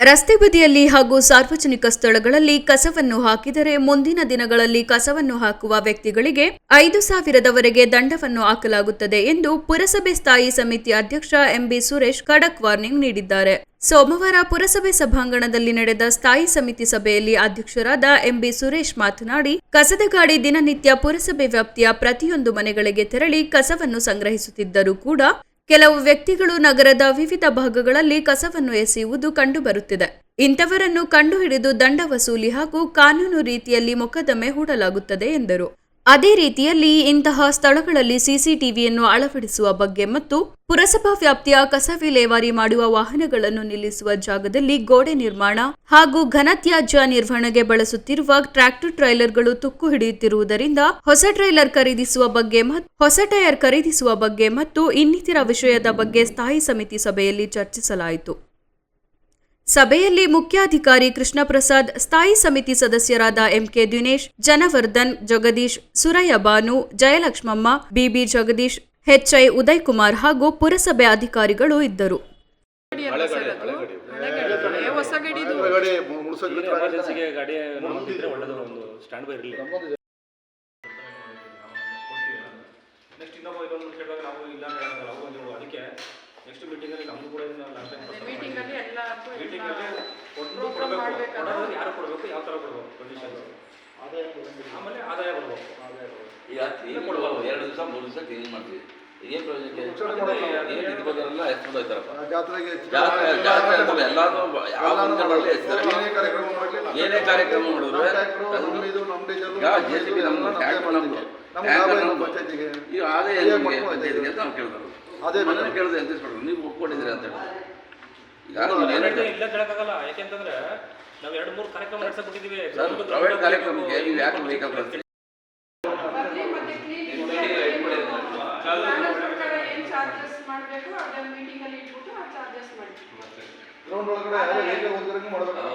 ರಸ್ತೆ ಬದಿಯಲ್ಲಿ ಹಾಗೂ ಸಾರ್ವಜನಿಕ ಸ್ಥಳಗಳಲ್ಲಿ ಕಸವನ್ನು ಹಾಕಿದರೆ ಮುಂದಿನ ದಿನಗಳಲ್ಲಿ ಕಸವನ್ನು ಹಾಕುವ ವ್ಯಕ್ತಿಗಳಿಗೆ ಐದು ಸಾವಿರದವರೆಗೆ ದಂಡವನ್ನು ಹಾಕಲಾಗುತ್ತದೆ ಎಂದು ಪುರಸಭೆ ಸ್ಥಾಯಿ ಸಮಿತಿ ಅಧ್ಯಕ್ಷ ಎಂಬಿ ಸುರೇಶ್ ಖಡಕ್ ವಾರ್ನಿಂಗ್ ನೀಡಿದ್ದಾರೆ. ಸೋಮವಾರ ಪುರಸಭೆ ಸಭಾಂಗಣದಲ್ಲಿ ನಡೆದ ಸ್ಥಾಯಿ ಸಮಿತಿ ಸಭೆಯಲ್ಲಿ ಅಧ್ಯಕ್ಷರಾದ ಎಂಬಿ ಸುರೇಶ್ ಮಾತನಾಡಿ, ಕಸದ ಗಾಡಿ ದಿನನಿತ್ಯ ಪುರಸಭೆ ವ್ಯಾಪ್ತಿಯ ಪ್ರತಿಯೊಂದು ಮನೆಗಳಿಗೆ ತೆರಳಿ ಕಸವನ್ನು ಸಂಗ್ರಹಿಸುತ್ತಿದ್ದರೂ ಕೂಡ ಕೆಲವು ವ್ಯಕ್ತಿಗಳು ನಗರದ ವಿವಿಧ ಭಾಗಗಳಲ್ಲಿ ಕಸವನ್ನು ಎಸೆಯುವುದು ಕಂಡುಬರುತ್ತಿದೆ. ಇಂಥವರನ್ನು ಕಂಡುಹಿಡಿದು ದಂಡ ವಸೂಲಿ ಹಾಗೂ ಕಾನೂನು ರೀತಿಯಲ್ಲಿ ಮೊಕದ್ದಮೆ ಹೂಡಲಾಗುತ್ತದೆ ಎಂದರು. ಅದೇ ರೀತಿಯಲ್ಲಿ ಇಂತಹ ಸ್ಥಳಗಳಲ್ಲಿ ಸಿಸಿಟಿವಿಯನ್ನು ಅಳವಡಿಸುವ ಬಗ್ಗೆ ಮತ್ತು ಪುರಸಭಾ ವ್ಯಾಪ್ತಿಯ ಕಸ ವಿಲೇವಾರಿ ಮಾಡುವ ವಾಹನಗಳನ್ನು ನಿಲ್ಲಿಸುವ ಜಾಗದಲ್ಲಿ ಗೋಡೆ ನಿರ್ಮಾಣ ಹಾಗೂ ಘನತ್ಯಾಜ್ಯ ನಿರ್ವಹಣೆಗೆ ಬಳಸುತ್ತಿರುವ ಟ್ರ್ಯಾಕ್ಟರ್ ಟ್ರೈಲರ್ಗಳು ತುಕ್ಕು ಹಿಡಿಯುತ್ತಿರುವುದರಿಂದ ಹೊಸ ಟ್ರೈಲರ್ ಖರೀದಿಸುವ ಬಗ್ಗೆ ಮತ್ತು ಹೊಸ ಟೈರ್ ಖರೀದಿಸುವ ಬಗ್ಗೆ ಮತ್ತು ಇನ್ನಿತರ ವಿಷಯದ ಬಗ್ಗೆ ಸ್ಥಾಯಿ ಸಮಿತಿ ಸಭೆಯಲ್ಲಿ ಚರ್ಚಿಸಲಾಯಿತು. ಸಭೆಯಲ್ಲಿ ಮುಖ್ಯಾಧಿಕಾರಿ ಕೃಷ್ಣ ಪ್ರಸಾದ್ ಸ್ಥಾಯಿ ಸಮಿತಿ ಸದಸ್ಯರಾದ MK Dinesh Janavardhan Jagadish Suraiya Banu Jayalakshmamma BB Jagadish HI Uday Kumar ಹಾಗೂ ಪುರಸಭೆ ಅಧಿಕಾರಿಗಳು ಇದ್ದರು. ನೆಕ್ಸ್ಟ್ ಅಂತ ಯಾರು ಕೊಡಬೇಕು? ಯಾವ ಥರ ಕೊಡಬೇಕು ಆಮೇಲೆ ಆದಾಯ ಈಗ ಕ್ಲೀನ್ ಎರಡು ದಿವಸ ಮೂರು ದಿವಸ ಕ್ಲೀನ್ ಮಾಡ್ತೀವಿ. ಏನು ಪ್ರಯೋಜನಕ್ಕೆ ಏನು ಜಾತ್ರೆಗೆ ಜಾತ್ರೆ ಅಂತಲ್ಲ ಯಾವ ಮಾಡಲಿ ಕಾರ್ಯಕ್ರಮ ಮಾಡ್ಲಿ ನಮ್ದೇ. ಕಾರ್ಯಕ್ರಮ ಮಾಡಿದ್ರು. ಪಂಚಾಯ್ತಿಗೆ? ಈಗ ಅದೇ ಹೋಗ್ತೀವಿ? ಅಂತ ನಾವು ಕೇಳಿದ್ರು. ಅದೇ ಮನೇಲಿ ಅಂತ ಇಸ್ಬಿಟ್ರು ನೀವು ಒಪ್ಕೊಂಡಿದ್ದೀರಿ ಅಂತ ಹೇಳಿ. ಇಲ್ಲ, ಕೇಳಕ್ಕಾಗಲ್ಲ ಯಾಕೆಂತಂದ್ರೆ ನಾವು ಎರಡು ಮೂರು ಕಾರ್ಯಕ್ರಮ ನಡೆಸಬಿಟ್ಟಿದ್ದೀವಿ ಸರ್ ಪ್ರೈವೇಟ್ ಕಾರ್ಯಕ್ರಮಕ್ಕೆ ನೀವು ಯಾಕೆ ಮೀಟಿಂಗ್ ಮಾಡಿ ಗ್ರೌಂಡ್ ಒಳಗಡೆ ಮಾಡ್ಬೇಕು.